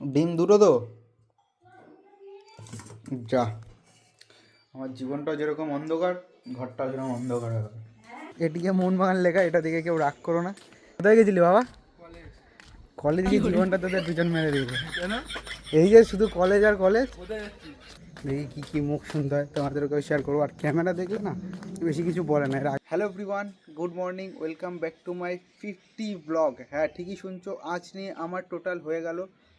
ডিম দুটো তো? যা। আমার জীবনটা যেরকম অন্ধকার ঘরটাও যেরকম অন্ধকার হয়ে গেল। এটিকে মোহনবাগান লেখা এটা দিকে কেউ রাগ করো না। কোথায় গেছিলি বাবা? কলেজ গিয়ে জীবনটা তোদের দুজন মেরে দিয়েছে। এই যে শুধু কলেজ আর কলেজ। দেখি কী কী মুখ শুনতে হয়। তোমাদেরকেও শেয়ার করব। আর ক্যামেরা দেখলে না বেশি কিছু বলে না। এরা hello everyone good morning welcome back to my fifty blog হ্যাঁ ঠিকই শুনছো। আজ নিয়ে আমার টোটাল হয়ে গেল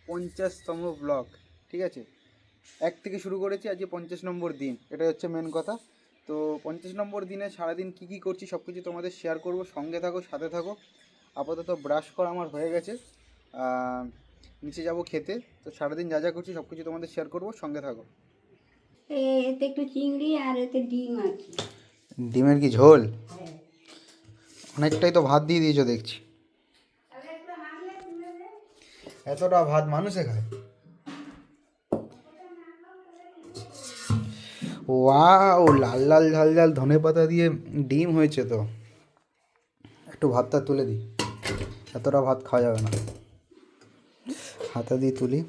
পঞ্চাশতম ব্লগ ঠিক আছে? এক থেকে শুরু করেছি আজকে পঞ্চাশ নম্বর দিন এটা হচ্ছে মেন কথা। তো পঞ্চাশ নম্বর দিনে সারাদিন কী কী করছি সব কিছু তোমাদের শেয়ার করব সঙ্গে থাকো সাথে থাকো। আপাতত ব্রাশ করা আমার হয়ে গেছে। নিচে যাব খেতে। তো সারাদিন যা যা করছি সব কিছু তোমাদের শেয়ার করব সঙ্গে থাকো। এতে একটু চিংড়ি আর এতে ডিম আছে ডিমের কি ঝোল? অনেকটাই তো ভাত দিয়ে দিয়েছ দেখছি। এতটা ভাত মানুষে খায়। ওয়াও, লাল লাল ঝাল ঝাল ধনে পাতা দিয়ে ডিম হয়েছে তো। একটু ভাতটা তুলে দিই। এতটা ভাত খাওয়া যাবে না। হাতা দিয়ে তুলি।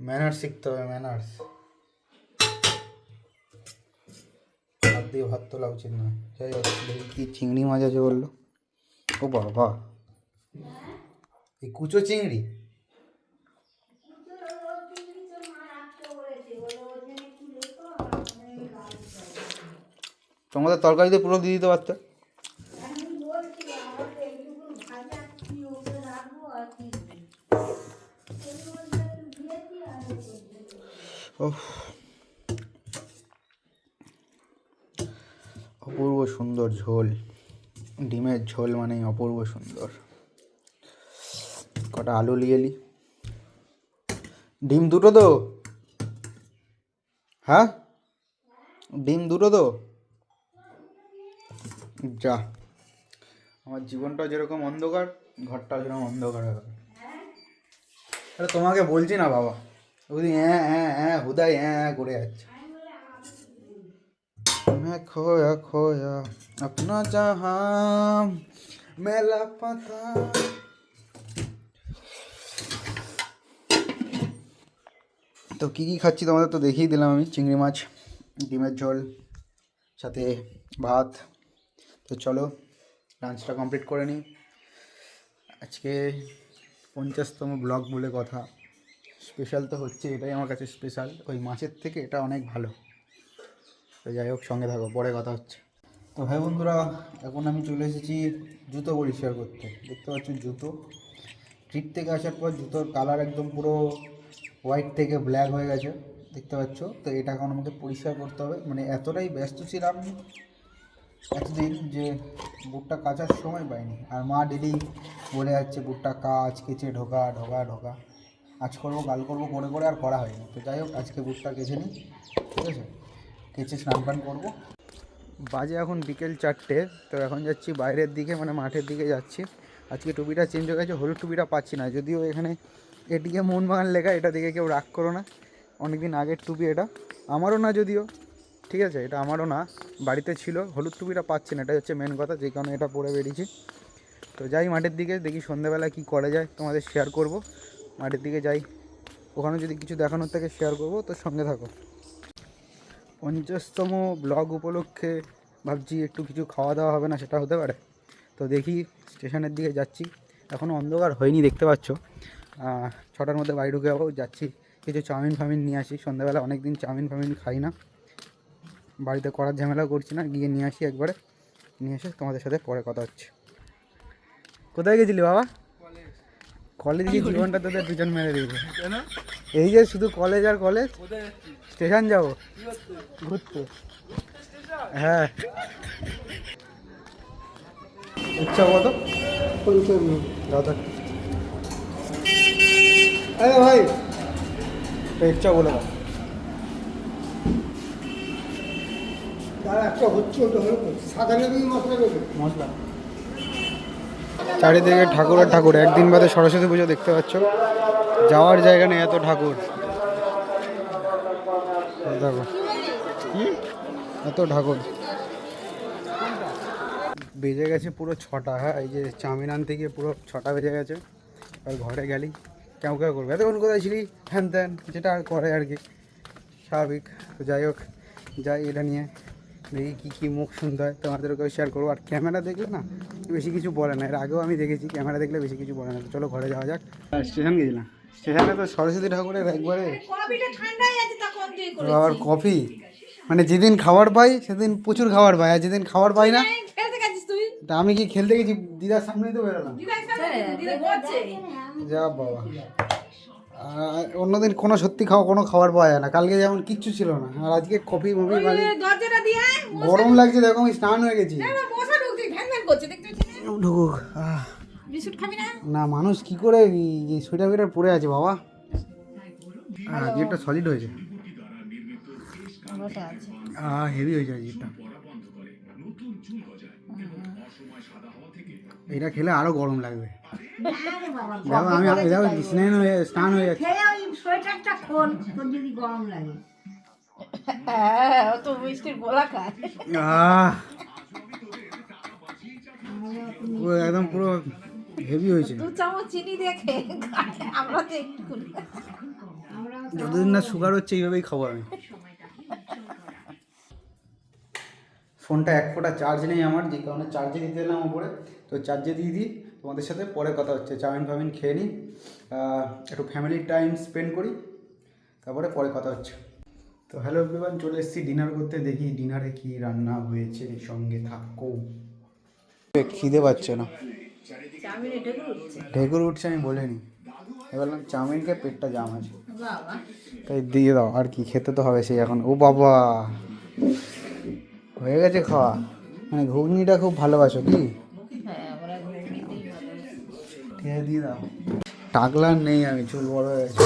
ম্যানার্স শিখতে হবে, ম্যানার্স। হাত দিয়ে ভাত তোলা উচিত নয়। যাই হোক চিংড়ি মাছ আছে বলল। ও বাবা। এই কুচো চিংড়ি? তোমাদের তরকারিতে পুরো দিয়ে দিতে পারতো? অপূর্ব সুন্দর ঝোল। ডিমের ঝোল মানে অপূর্ব সুন্দর। কটা আলু নিয়ে এলি ডিম দুটো তো হ্যাঁ ডিম দুটো তো যা আমার জীবনটা যেরকম অন্ধকার ঘরটাও যেরকম অন্ধকার হয়ে গেল আরে তোমাকে বলছি না বাবা ওই হ্যাঁ হ্যাঁ হ্যাঁ হুদাই হ্যাঁ হ্যাঁ করে যাচ্ছে मैं खोया खोया अपना जहां मेला पता তো কী কী খাচ্ছি তোমাদের তো দেখিয়ে দিলাম আমি, চিংড়ি মাছ, ডিমের ঝোল, সাথে ভাত। তো চলো লাঞ্চটা কমপ্লিট করে নিই। আজকে পঞ্চাশতম ব্লগ বলে কথা। স্পেশাল তো হচ্ছে, এটাই আমার কাছে স্পেশাল ওই মাছের থেকে এটা অনেক ভালো। তো যাই হোক, সঙ্গে থাকো, পরে কথা হচ্ছে। তো ভাই বন্ধুরা, এখন আমি চলে এসেছি জুতো পরিষ্কার করতে। দেখতে পাচ্ছ জুতো। ট্রিপ থেকে আসার পর জুতোর কালার একদম পুরো হোয়াইট থেকে ব্ল্যাক হয়ে গেছে, দেখতে পাচ্ছ? তো এটা এখন আমাকে পরিষ্কার করতে হবে। মানে এতটাই ব্যস্ত ছিলাম এতদিন যে বুটটা কাচার সময় পাইনি। আর মা ডেলি বলে যাচ্ছে, বুটটা কাজ কেচে ঢোকা ঢোকা ঢোকা। আজ করব, কাল করব, করে করে আর করা হয়নি। তো যাই হোক, আজকে বুটটা কেচে নিই, ঠিক আছে? কেচে স্নান টান করব। বাজে এখন বিকেল চারটে, তো এখন যাচ্ছি বাইরের দিকে মানে মাঠের দিকে যাচ্ছি। আজকে টুপিটা চেঞ্জ হয়ে গেছে, হলুদ টুপিটা পাচ্ছি না, যদিও এখানে এটিকে মোহনবাগান লেখা, এটা দিকে কেউ রাগ করো না। অনেকদিন আগের টুপি এটা। আমারও না যদিও। ঠিক আছে, এটা আমারও না। বাড়িতে ছিল, হলুদ টুপিটা পাচ্ছি না এটা হচ্ছে মেন কথা, যে কারণে এটা পরে বেরিয়েছি। তো যাই, মাঠের দিকে দেখি সন্ধ্যাবেলা কি করা যায়, তোমাদের শেয়ার করব। মাঠের দিকে যাই। ওখানে যদি কিছু দেখানোর থেকে শেয়ার করব। তো সঙ্গে থাকো। পঞ্চাশতম ব্লগ উপলক্ষে ভাবছি একটু কিছু খাওয়া দাওয়া হবে না, সেটা হতে পারে। তো দেখি, স্টেশনের দিকে যাচ্ছি। এখনও অন্ধকার হয়নি, দেখতে পাচ্ছ। ছটার মধ্যে বাড়ি ঢুকে যাব যাচ্ছি। কিছু চাউমিন ফাউমিন নিয়ে আসি। সন্ধ্যাবেলা অনেক দিন চাউমিন ফাউমিন খাই না। বাড়িতে করার ঝামেলা করছি না। গিয়ে নিয়ে আসি একবারে। নিয়ে এসে তোমাদের সাথে পরে কথা হচ্ছে। কোথায় গেছিলি বাবা? কলেজ গিয়ে জীবনটা তোদের দুজন মেরে দিয়েছে। এই যে শুধু কলেজ আর কলেজ। স্টেশন যাব। ঘুরতে? হ্যাঁ। ইচ্ছা কত? তো আরে ভাই ইচ্ছা বলে দাও। চারিদিকে ঠাকুরের ঠাকুর একদিন বাদে সরস্বতী পুজো দেখতে পাচ্ছ। যাওয়ার জায়গা নেই এত ঠাকুর। দেখো। এত ঠাকুর। বেজে গেছে পুরো ছটা হ্যাঁ এই যে চাউমিন আনতে গিয়ে পুরো ছটা বেজে গেছে। আর ঘরে গেলি। কেমন কেমন করবে। এতক্ষণ কোথায় ছিলি? হ্যান ত্যান যেটা করে আর কি। স্বাভাবিক। তো যাই হোক যাই এটা নিয়ে। দেখি কী কী মুখ শুনতে হয়। তোমাদেরকেও শেয়ার করব। আর ক্যামেরা দেখলে না বেশি কিছু বলে না। এর আগেও আমি দেখেছি ক্যামেরা দেখলে বেশি কিছু বলে না। চলো ঘরে যাওয়া যাক। স্টেশন গেছিলাম। স্টেশনে তো সরস্বতী ঠাকুরের একবারে আবার কফি? মানে যেদিন খাবার পাই সেদিন প্রচুর খাবার পাই। আর যেদিন খাবার পাই না তা আমি কি খেলতে গেছি? দিদার সামনেই তো বেরোলাম। যা বাবা। আর অন্যদিন কোনো সত্যি খাওয়া কোনো খাবার পাওয়া যায় না। কালকে যেমন কিচ্ছু ছিল না আর আজকে কফি মফি মানে গরম লাগছে দেখো আমি স্নান হয়ে গেছি? ঢুকুক? আহ, বিস্কুট খাবি না? না মানুষ কি করে সোয়েটার ফেটার পরে আছে বাবা? হ্যাঁ জিপটা সলিড হয়েছে। আহ হেভি হয়েছে জিপটা এটা খেলে আরও গরম লাগবে। আমি দেখো স্নান হয়ে স্নান হয়ে যাচ্ছে। ওই সোয়েটারটা খোল তোর যদি গরম লাগে। হ্যাঁ ও তো মিষ্টির গোলা খায়। আহ। পুরো একদম পুরো হেভি হয়েছে। দু চামচ চিনি দেখে আমরা তো একটু যতদিন না সুগার হচ্ছে এইভাবেই খাব আমি। ফোনটা এক ফোঁটা চার্জ নেই আমার যে কারণে চার্জে দিতে এলাম ওপরে। তো চার্জে দিয়ে দিই। তোমাদের সাথে পরে কথা হচ্ছে চাউমিন ফাউমিন খেয়ে নিই একটু ফ্যামিলি টাইম স্পেন্ড করি তারপরে পরে কথা হচ্ছে। তো হ্যালো এভরিওয়ান চলে এসেছি ডিনার করতে দেখি ডিনারে কি রান্না হয়েছে সঙ্গে থাকো। খিদে পাচ্ছে না। ঢেকুর উঠছে। আমি বলিনি। এবার বললাম চাউমিনকে পেটটা জাম আছে। তাই দিয়ে দাও আর কি খেতে তো হবে সেই এখন। ও বাবা! হয়ে গেছে খাওয়া। মানে ঘুগনিটা খুব ভালোবাসো কি? ঠিক আছে দিয়ে দাও। টাকলার নেই আমি চুল বড় হয়ে গেছে।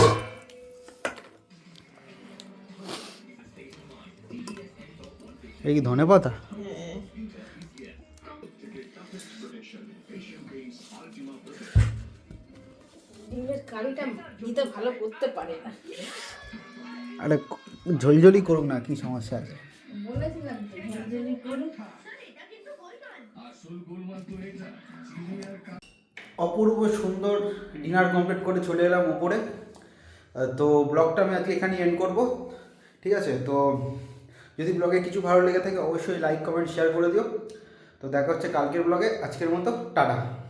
এই কি ধনে পাতা? ডিমের কারিটা দিতে ভালো করতে পারে না। আরে ঝোলঝোলি করুক না কি সমস্যা আছে? বলেছিলাম অপূর্ব সুন্দর ডিনার কমপ্লিট করে চলে এলাম উপরে। তো ব্লগটা আমি আজকে এখানেই এন্ড করব। ঠিক আছে? তো যদি ব্লগে কিছু ভালো লেগে থাকে, অবশ্যই লাইক কমেন্ট শেয়ার করে দিও। তো দেখা হচ্ছে কালকের ব্লগে আজকের মতো, টাটা।